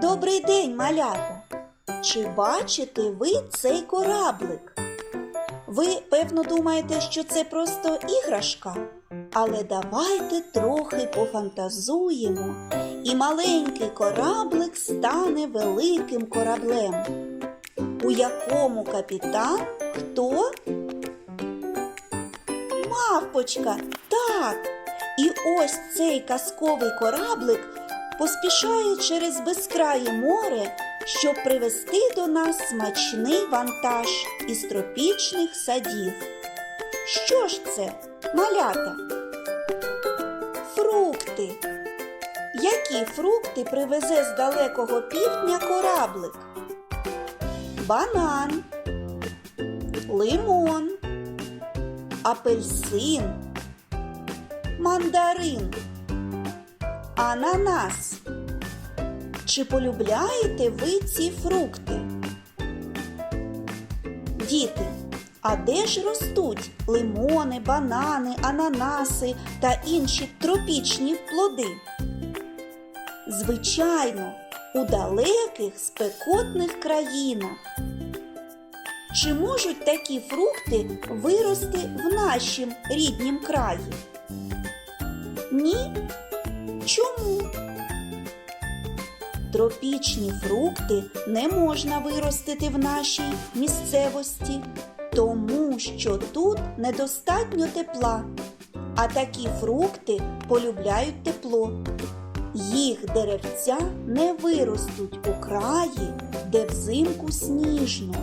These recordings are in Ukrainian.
Добрий день, малята! Чи бачите ви цей кораблик? Ви, певно, думаєте, що це просто іграшка? Але давайте трохи пофантазуємо, і маленький кораблик стане великим кораблем, у якому капітан хто? Мавпочка, так. І ось цей казковий кораблик поспішає через безкрає море, щоб привезти до нас смачний вантаж із тропічних садів. Що ж це, малята? Фрукти. Які фрукти привезе з далекого півдня кораблик? Банан, лимон, апельсин, мандарин, ананас. Чи полюбляєте ви ці фрукти? Діти, а де ж ростуть лимони, банани, ананаси та інші тропічні плоди? Звичайно, у далеких спекотних країнах. Чи можуть такі фрукти вирости в нашім ріднім краї? Ні? Чому? Тропічні фрукти не можна виростити в нашій місцевості, тому що тут недостатньо тепла, а такі фрукти полюбляють тепло. Їх деревця не виростуть у краї, де взимку сніжно,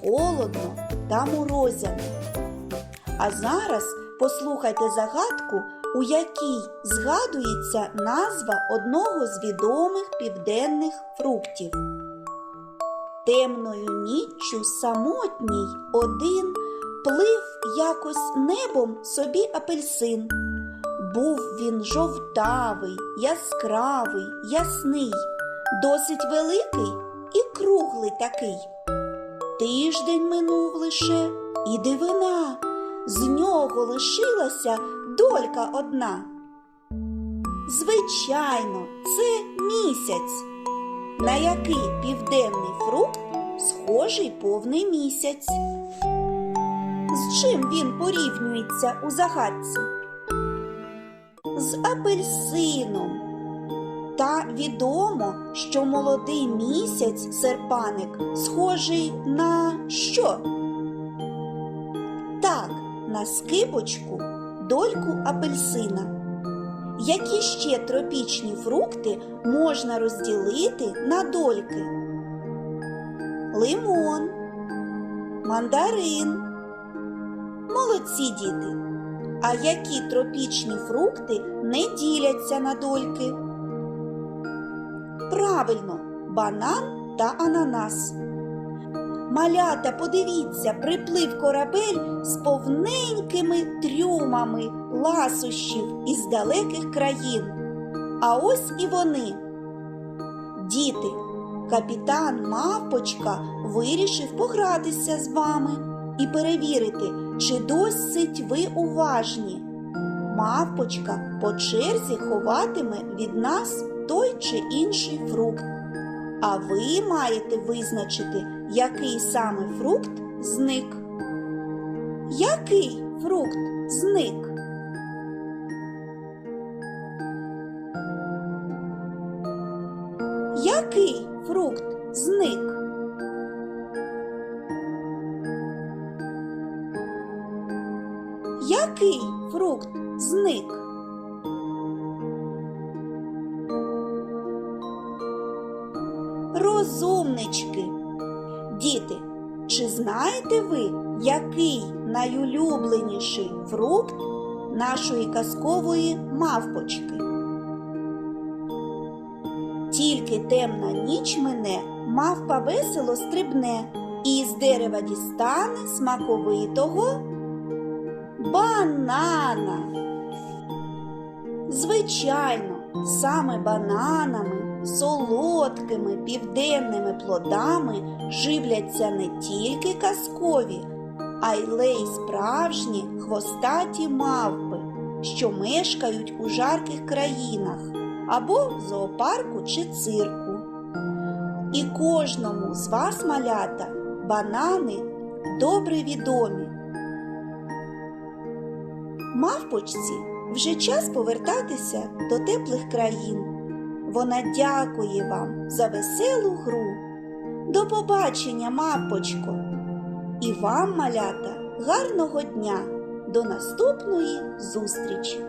холодно та морозяно. А зараз послухайте загадку, у якій згадується назва одного з відомих південних фруктів. Темною ніччю самотній один плив якось небом собі апельсин. Був він жовтавий, яскравий, ясний, досить великий і круглий такий. Тиждень минув лише і дивина, з нього лишилася долька одна. Звичайно, це місяць. На який південний фрукт схожий повний місяць? З чим він порівнюється у загадці? З апельсином. Та відомо, що молодий місяць серпаник схожий на що? Так, на скибочку, дольку апельсина. Які ще тропічні фрукти можна розділити на дольки? Лимон, мандарин. Молодці діти. А які тропічні фрукти не діляться на дольки? Правильно, банан та ананас. Малята, подивіться, приплив корабель з повненькими трюмами ласощів із далеких країн. А ось і вони. Діти, капітан Мавпочка вирішив погратися з вами і перевірити, чи досить ви уважні. Мавпочка по черзі ховатиме від нас той чи інший фрукт. А ви маєте визначити, який саме фрукт зник. Який фрукт зник? Який фрукт зник? Який фрукт зник? Розумнички. Діти, чи знаєте ви, який найулюбленіший фрукт нашої казкової мавпочки? Тільки темна ніч мине, мавпа весело стрибне і з дерева дістане смаковитого банана. Звичайно, саме бананами, солодкими південними плодами живляться не тільки казкові, а й лей справжні хвостаті мавпи, що мешкають у жарких країнах або в зоопарку чи цирку. І кожному з вас, малята, банани добре відомі. Мавпочці вже час повертатися до теплих країн. Вона дякує вам за веселу гру. До побачення, мапочко, І вам, малята, гарного дня! До наступної зустрічі!